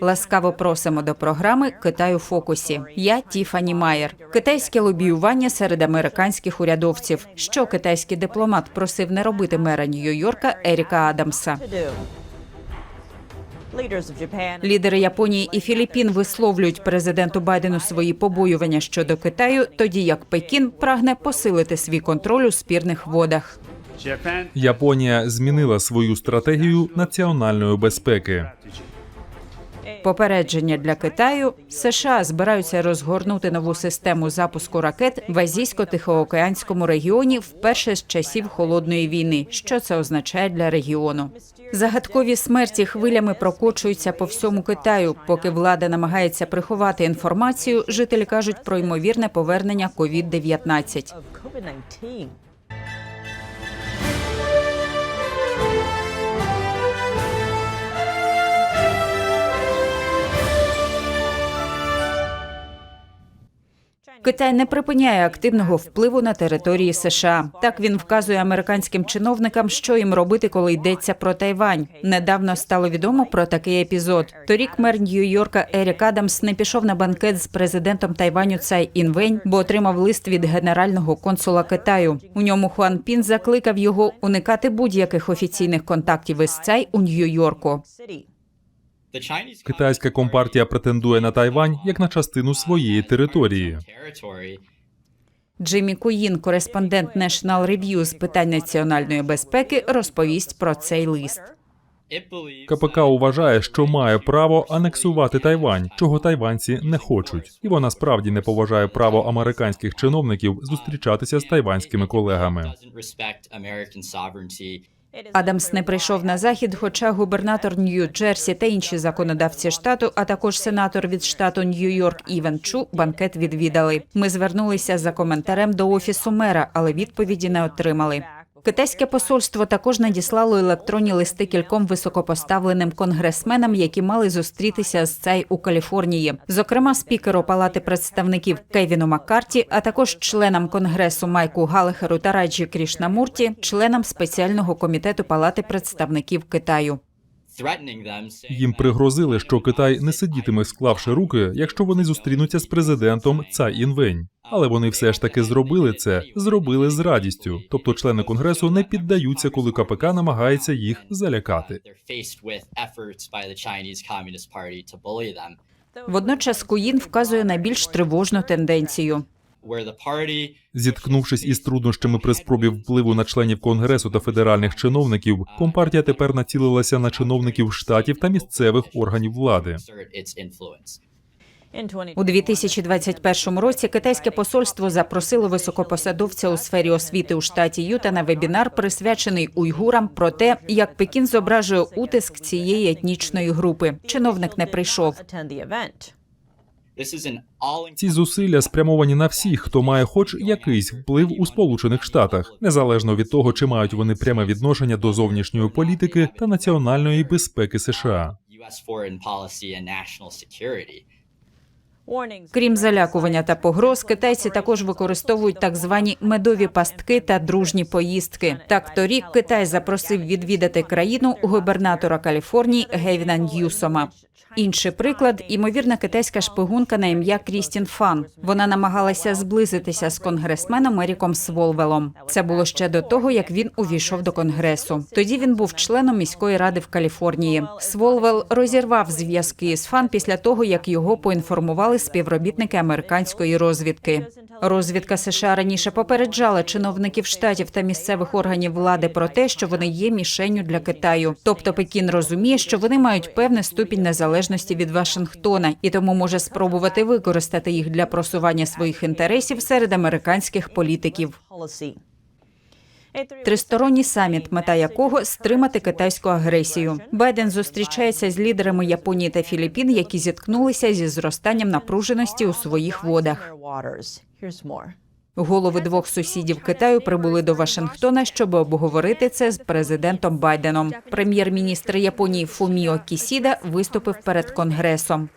Ласкаво просимо до програми Китай у фокусі. Я Тіфані Майер. Китайське лобіювання серед американських урядовців. Що китайський дипломат просив не робити мера Нью-Йорка Еріка Адамса. Лідери Японії і Філіппін висловлюють президенту Байдену свої побоювання щодо Китаю, тоді як Пекін прагне посилити свій контроль у спірних водах. Японія змінила свою стратегію національної безпеки. Попередження для Китаю США збираються розгорнути нову систему запуску ракет в азійсько-тихоокеанському регіоні вперше з часів холодної війни. Що це означає для регіону? Загадкові смерті хвилями прокочуються по всьому Китаю. Поки влада намагається приховати інформацію, жителі кажуть про ймовірне повернення COVID-19. Китай не припиняє активного впливу на території США. Так він вказує американським чиновникам, що їм робити, коли йдеться про Тайвань. Недавно стало відомо про такий епізод. Торік мер Нью-Йорка Ерік Адамс не пішов на банкет з президентом Тайваню Цай Інвень, бо отримав лист від генерального консула Китаю. У ньому Хуан Пін закликав його уникати будь-яких офіційних контактів із Цай у Нью-Йорку. Китайська компартія претендує на Тайвань як на частину своєї території. Джиммі Куїн, кореспондент National Review з питань національної безпеки, розповість про цей лист. КПК вважає, що має право анексувати Тайвань, чого тайванці не хочуть, і вона справді не поважає право американських чиновників зустрічатися з тайванськими колегами. Адамс не прийшов на захід, хоча губернатор Нью-Джерсі та інші законодавці штату, а також сенатор від штату Нью-Йорк Івен Чу банкет відвідали. Ми звернулися за коментарем до офісу мера, але відповіді не отримали. Китайське посольство також надіслало електронні листи кільком високопоставленим конгресменам, які мали зустрітися з цей у Каліфорнії, зокрема спікеру Палати представників Кевіну Маккарті, а також членам конгресу Майку Галахеру та Раджі Крішнамурті, членам спеціального комітету Палати представників Китаю. Їм пригрозили, що Китай не сидітиме, склавши руки, якщо вони зустрінуться з президентом Цай Інвень. Але вони все ж таки зробили це, зробили з радістю. Тобто члени конгресу не піддаються, коли КПК намагається їх залякати. Водночас Куїн вказує на більш тривожну тенденцію. Зіткнувшись із труднощами при спробі впливу на членів конгресу та федеральних чиновників, компартія тепер націлилася на чиновників штатів та місцевих органів влади. У 2021 році китайське посольство запросило високопосадовця у сфері освіти у штаті Юта на вебінар, присвячений уйгурам, про те, як Пекін зображує утиск цієї етнічної групи. Чиновник не прийшов. Ці зусилля спрямовані на всіх, хто має хоч якийсь вплив у Сполучених Штатах, незалежно від того, чи мають вони пряме відношення до зовнішньої політики та національної безпеки США. Крім залякування та погроз, китайці також використовують так звані медові пастки та дружні поїздки. Так торік Китай запросив відвідати країну губернатора Каліфорнії Гевіна Ньюсома. Інший приклад імовірна китайська шпигунка на ім'я Крістін Фан. Вона намагалася зблизитися з конгресменом Еріком Сволвелом. Це було ще до того, як він увійшов до конгресу. Тоді він був членом міської ради в Каліфорнії. Сволвел розірвав зв'язки з Фан після того, як його поінформували співробітники американської розвідки. Розвідка США раніше попереджала чиновників штатів та місцевих органів влади про те, що вони є мішенню для Китаю. Тобто Пекін розуміє, що вони мають певний ступінь незалежності від Вашингтона і тому може спробувати використати їх для просування своїх інтересів серед американських політиків. Тристоронній саміт, мета якого стримати китайську агресію. Байден зустрічається з лідерами Японії та Філіппін, які зіткнулися зі зростанням напруженості у своїх водах. Голови двох сусідів Китаю прибули до Вашингтона, щоб обговорити це з президентом Байденом. Прем'єр-міністр Японії Фуміо Кісіда виступив перед конгресом.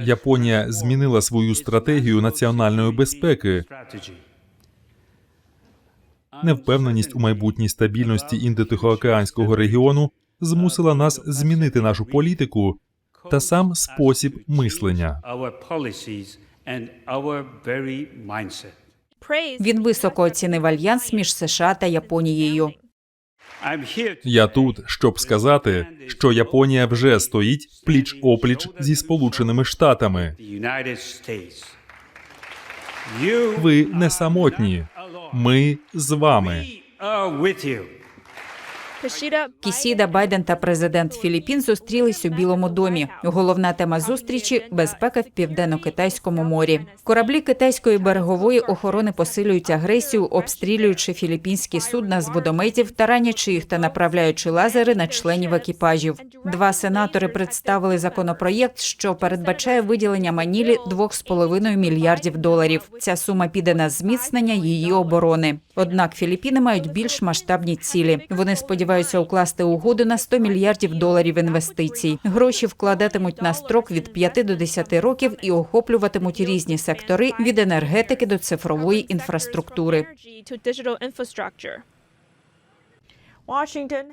Японія змінила свою стратегію національної безпеки. Невпевненість у майбутній стабільності індотихоокеанського регіону змусила нас змінити нашу політику та сам спосіб мислення. And our very mindset. Він високо оцінив альянс між США та Японією. I'm Я тут, щоб сказати, що Японія вже стоїть пліч опліч зі Сполученими Штатами. Ви не самотні. Ми з вами. Кісіда, Байден та президент Філіппін зустрілись у Білому домі. Головна тема зустрічі безпека в південно-китайському морі. Кораблі китайської берегової охорони посилюють агресію, обстрілюючи філіппінські судна з водометів, таранячи їх та направляючи лазери на членів екіпажів. Два сенатори представили законопроєкт, що передбачає виділення Манілі 2,5 мільярдів доларів. Ця сума піде на зміцнення її оборони. Однак Філіппіни мають більш масштабні цілі. Вони сподіваються укласти угоду на 100 мільярдів доларів інвестицій. Гроші вкладатимуть на строк від 5 до 10 років і охоплюватимуть різні сектори від енергетики до цифрової інфраструктури.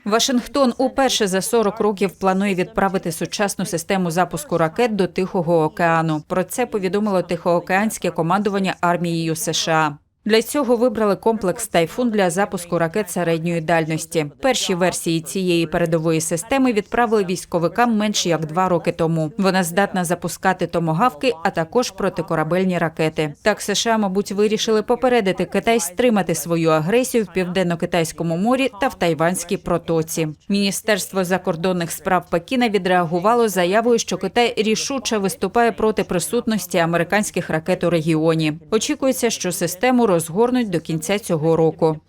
Вашингтон уперше за 40 років планує відправити сучасну систему запуску ракет до Тихого океану. Про це повідомило Тихоокеанське командування армією США. Для цього вибрали комплекс Тайфун для запуску ракет середньої дальності. Перші версії цієї передової системи відправили військовикам менш як два роки тому. Вона здатна запускати томогавки, а також протикорабельні ракети. Так США, мабуть, вирішили попередити Китай стримати свою агресію в південно-китайському морі та в Тайванській протоці. Міністерство закордонних справ Пекіна відреагувало заявою, що Китай рішуче виступає проти присутності американських ракет у регіоні. Очікується, що систему розгорнуть до кінця цього року.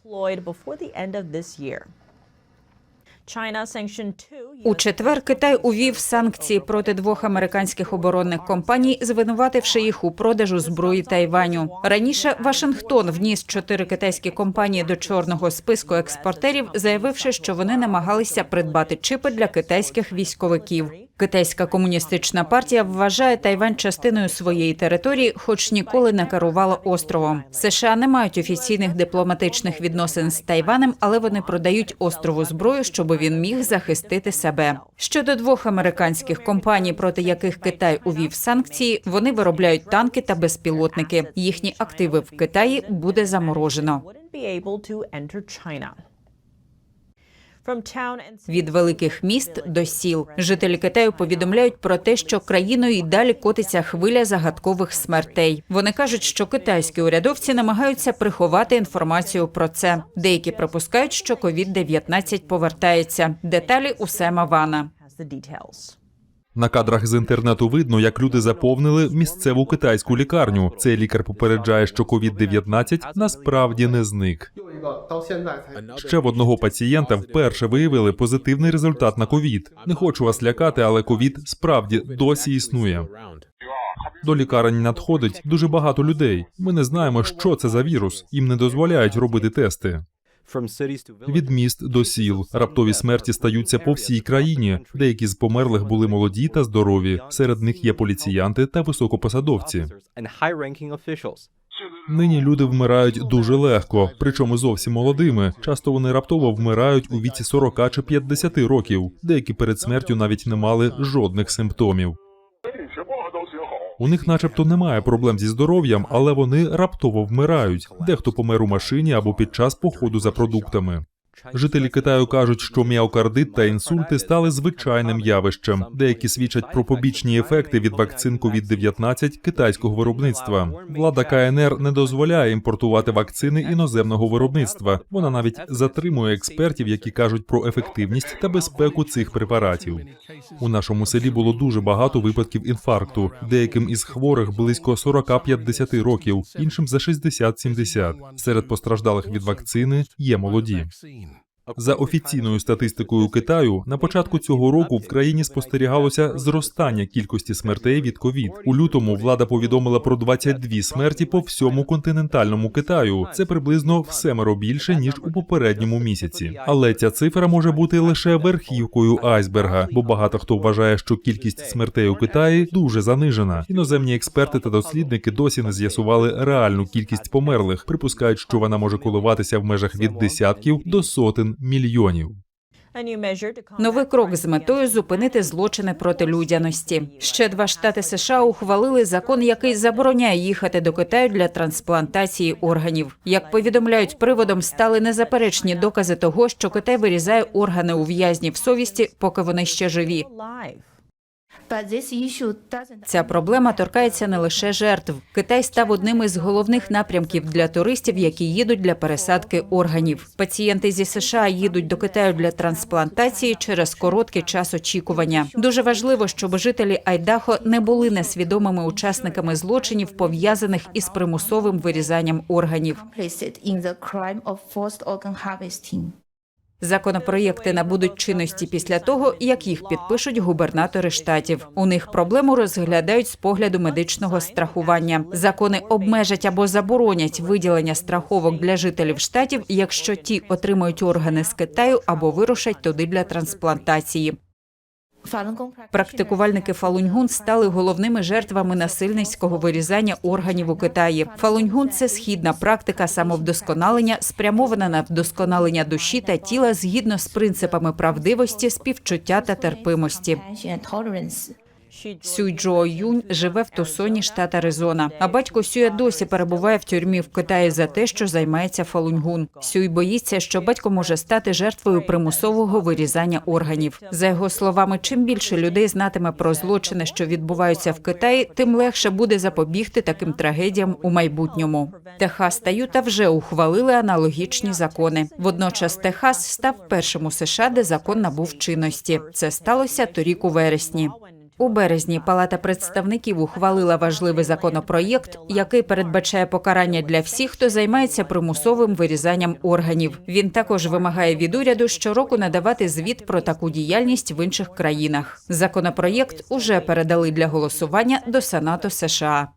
У четвер Китай увів санкції проти двох американських оборонних компаній, звинувативши їх у продажу зброї Тайваню. Раніше Вашингтон вніс чотири китайські компанії до чорного списку експортерів, заявивши, що вони намагалися придбати чипи для китайських військовиків. Китайська комуністична партія вважає Тайвань частиною своєї території, хоч ніколи не керувала островом. США не мають офіційних дипломатичних відносин з Тайванем, але вони продають острову зброю, щоб він міг захистити себе. Щодо двох американських компаній, проти яких Китай увів санкції, вони виробляють танки та безпілотники. Їхні активи в Китаї буде заморожено. Від великих міст до сіл. жителі Китаю повідомляють про те, що країною й далі котиться хвиля загадкових смертей. Вони кажуть, що китайські урядовці намагаються приховати інформацію про це. Деякі припускають, що COVID-19 повертається. Деталі у Сема на кадрах з інтернету видно, як люди заповнили місцеву китайську лікарню. Цей лікар попереджає, що COVID-19 насправді не зник. Ще в одного пацієнта вперше виявили позитивний результат на ковід. Не хочу вас лякати, але ковід справді досі існує. До лікарень надходить дуже багато людей. Ми не знаємо, що це за вірус. Їм не дозволяють робити тести. Від міст до сіл раптові смерті стаються по всій країні. Деякі з померлих були молоді та здорові. Серед них є поліціянти та високопосадовці. Нині люди вмирають дуже легко, причому зовсім молодими. Часто вони раптово вмирають у віці 40 чи 50 років. Деякі перед смертю навіть не мали жодних симптомів. У них, начебто, немає проблем зі здоров'ям, але вони раптово вмирають. Дехто помер у машині або під час походу за продуктами. Жителі Китаю кажуть, що міокардит та інсульти стали звичайним явищем. Деякі свідчать про побічні ефекти від вакцин COVID-19 китайського виробництва. Влада КНР не дозволяє імпортувати вакцини іноземного виробництва. Вона навіть затримує експертів, які кажуть про ефективність та безпеку цих препаратів. У нашому селі було дуже багато випадків інфаркту. Деяким із хворих близько 40-50 років, іншим за 60-70. Серед постраждалих від вакцини є молоді. За офіційною статистикою Китаю, на початку цього року в країні спостерігалося зростання кількості смертей від ковід. У лютому влада повідомила про 22 смерті по всьому континентальному Китаю. Це приблизно в семеро більше ніж у попередньому місяці. Але ця цифра може бути лише верхівкою айсберга, бо багато хто вважає, що кількість смертей у Китаї дуже занижена. Іноземні експерти та дослідники досі не з'ясували реальну кількість померлих. Припускають, що вона може коливатися в межах від десятків до сотень мільйонів. Новий крок з метою зупинити злочини проти людяності. Ще два штати США ухвалили закон, який забороняє їхати до Китаю для трансплантації органів. Як повідомляють, приводом стали незаперечні докази того, що Китай вирізає органи у в'язнів совісті, поки вони ще живі. Ця проблема торкається не лише жертв. Китай став одним із головних напрямків для туристів, які їдуть для пересадки органів. Пацієнти зі США їдуть до Китаю для трансплантації через короткий час очікування. Дуже важливо, щоб жителі Айдахо не були несвідомими учасниками злочинів, пов'язаних із примусовим вирізанням органів. Законопроєкти набудуть чинності після того, як їх підпишуть губернатори штатів. У них проблему розглядають з погляду медичного страхування. Закони обмежать або заборонять виділення страховок для жителів штатів, якщо ті отримують органи з Китаю або вирушать туди для трансплантації. Практикувальники Фалуньгун стали головними жертвами насильницького вирізання органів у Китаї. Фалуньгун – це східна практика самовдосконалення, спрямована на вдосконалення душі та тіла згідно з принципами правдивості, співчуття та терпимості. Сюй Джо Юнь живе в Тусоні, штат Аризона. А батько Сюя досі перебуває в тюрмі в Китаї за те, що займається фалуньгун. Сюй боїться, що батько може стати жертвою примусового вирізання органів. За його словами, чим більше людей знатиме про злочини, що відбуваються в Китаї, тим легше буде запобігти таким трагедіям у майбутньому. Техас та Юта вже ухвалили аналогічні закони. Водночас Техас став першим у США, де закон набув чинності. Це сталося торік у вересні. У березні Палата представників ухвалила важливий законопроєкт, який передбачає покарання для всіх, хто займається примусовим вирізанням органів. Він також вимагає від уряду щороку надавати звіт про таку діяльність в інших країнах. Законопроєкт уже передали для голосування до Сенату США.